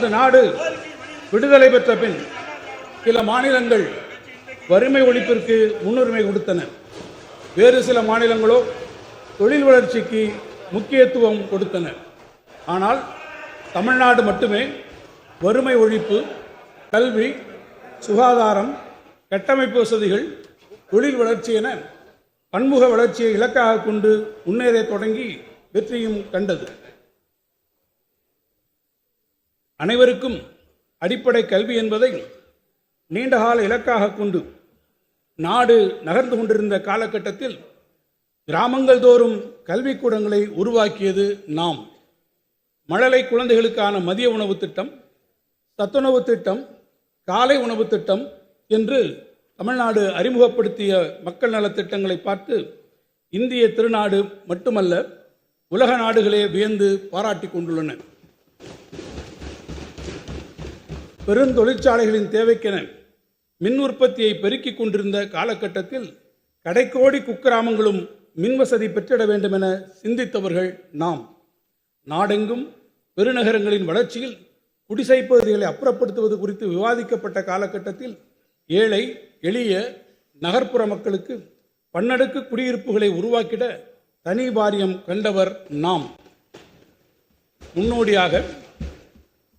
இந்த நாடு விடுதலை பெற்ற பின் சில மாநிலங்கள் வறுமை ஒழிப்பிற்கு முன்னுரிமை கொடுத்தன. வேறு சில மாநிலங்களோ தொழில் வளர்ச்சிக்கு முக்கியத்துவம் கொடுத்தன. ஆனால் தமிழ்நாடு மட்டுமே வறுமை ஒழிப்பு கல்வி சுகாதாரம் கட்டமைப்பு வசதிகள் தொழில் வளர்ச்சி என பன்முக வளர்ச்சியை இலக்காக கொண்டு முன்னேற தொடங்கி வெற்றியும் கண்டது. அனைவருக்கும் அடிப்படை கல்வி என்பதை நீண்டகால இலக்காக கொண்டு நாடு நகர்ந்து கொண்டிருந்த காலகட்டத்தில் கிராமங்கள் தோறும் கல்விக்கூடங்களை உருவாக்கியது நாம். மழலை குழந்தைகளுக்கான மதிய உணவு திட்டம் சத்துணவு திட்டம் காலை உணவு திட்டம் என்று தமிழ்நாடு அறிமுகப்படுத்திய மக்கள் நலத் திட்டங்களை பார்த்து இந்திய திருநாடு மட்டுமல்ல உலக நாடுகளே வியந்து பாராட்டிக் கொண்டுள்ளன. பெருந்தொழிற்சாலைகளின் தேவைக்கென மின் உற்பத்தியை பெருக்கிக் கொண்டிருந்த காலகட்டத்தில் கடைக்கோடி குக்கிராமங்களும் மின்வசதி பெற்றிட வேண்டும் என சிந்தித்தவர்கள் நாம். நாடெங்கும் பெருநகரங்களின் வளர்ச்சியில் குடிசை பகுதிகளை அப்புறப்படுத்துவது குறித்து விவாதிக்கப்பட்ட காலகட்டத்தில் ஏழை எளிய நகர்ப்புற மக்களுக்கு பன்னடுக்கு குடியிருப்புகளை உருவாக்கிட தனி வாரியம் கண்டவர் நாம். முன்னோடியாக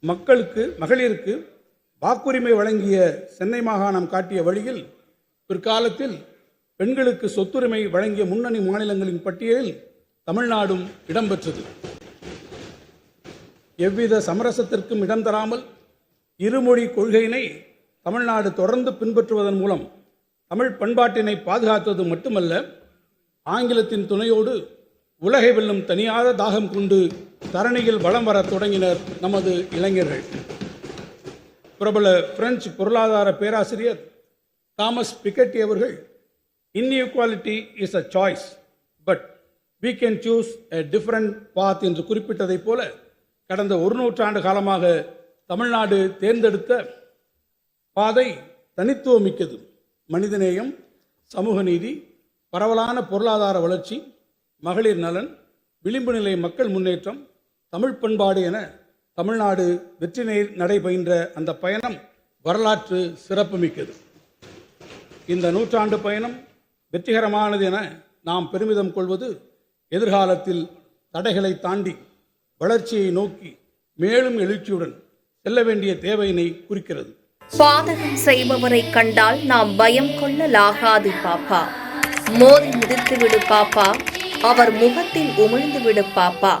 மக்களுக்கு மகளிருக்கு வாக்குரிமை வழங்கிய சென்னை மாகாணம் காட்டிய வழியில் பிற்காலத்தில் பெண்களுக்கு சொத்துரிமை வழங்கிய முன்னணி மாநிலங்களின் பட்டியலில் தமிழ்நாடும் இடம்பெற்றது. எவ்வித சமரசத்திற்கும் இடம் தராமல் இருமொழி கொள்கையினை தமிழ்நாடு தொடர்ந்து பின்பற்றுவதன் மூலம் தமிழ் பண்பாட்டினை பாதுகாத்தது மட்டுமல்ல ஆங்கிலத்தின் துணையோடு உலகை வெல்லும் தனியாத தாகம் கொண்டு தரணியில் வலம் வரத் தொடங்கினர் நமது இளைஞர்கள். பிரபல பிரெஞ்சு பொருளாதார பேராசிரியர் தாமஸ் பிகட்டி அவர்கள் inequality is a choice but we can choose a different path என்று குறிப்பிட்டதைப் போல கடந்த ஒரு நூற்றாண்டு காலமாக தமிழ்நாடு தேர்ந்தெடுத்த பாதை தனித்துவமிக்கது. மனிதநேயம் சமூக நீதி பரவலான பொருளாதார வளர்ச்சி மகளிர் நலன் விளிம்பு நிலை மக்கள் முன்னேற்றம் தமிழ் பண்பாடு என தமிழ்நாடு வெற்றி நெ- அந்த பயணம் வரலாற்று சிறப்புமிக்கது. இந்த நூற்றாண்டு பயணம் வெற்றிகரமானது என நாம் பெருமிதம் கொள்வது எதிர்காலத்தில் தடைகளை தாண்டி வளர்ச்சியை நோக்கி மேலும் எழுச்சியுடன் செல்ல வேண்டிய தேவையினை குறிக்கிறது. பாதகம் செய்பவரை கண்டால் நாம் பயம் கொள்ளலாகாது பாப்பா. மோதி மிதித்து விடு பாப்பா. அவர் முகத்தில் உமிழ்ந்து விடு பாப்பா.